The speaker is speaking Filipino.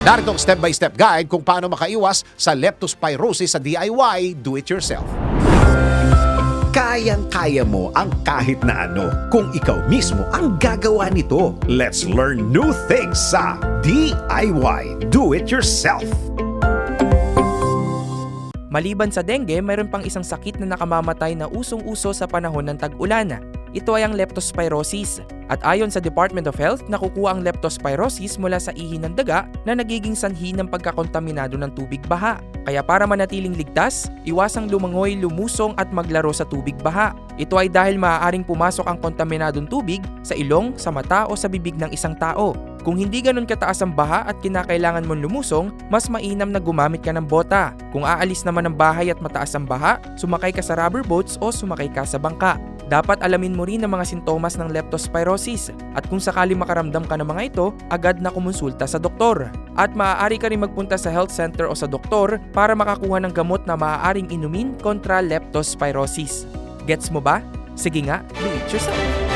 Narito ang step-by-step guide kung paano makaiwas sa leptospirosis sa DIY do-it-yourself. Kayang-kaya mo ang kahit na ano kung ikaw mismo ang gagawa nito. Let's learn new things sa DIY Do-It-Yourself. Maliban sa dengue, mayroon pang isang sakit na nakamamatay na usong-uso sa panahon ng tag-ulan. Ito ay ang leptospirosis. At ayon sa Department of Health, nakukuha ang leptospirosis mula sa ihi ng daga na nagiging sanhi ng pagkakontaminado ng tubig baha. Kaya para manatiling ligtas, iwasang lumangoy, lumusong at maglaro sa tubig baha. Ito ay dahil maaaring pumasok ang kontaminadong tubig sa ilong, sa mata o sa bibig ng isang tao. Kung hindi ganun kataas ang baha at kinakailangan mong lumusong, mas mainam na gumamit ka ng bota. Kung aalis naman ng bahay at mataas ang baha, sumakay ka sa rubber boats o sumakay ka sa bangka. Dapat alamin mo rin ang mga sintomas ng leptospirosis at kung sakali makaramdam ka ng mga ito, agad na kumonsulta sa doktor. At maaari ka rin magpunta sa health center o sa doktor para makakuha ng gamot na maaaring inumin kontra leptospirosis. Gets mo ba? Sige nga, do it yourself.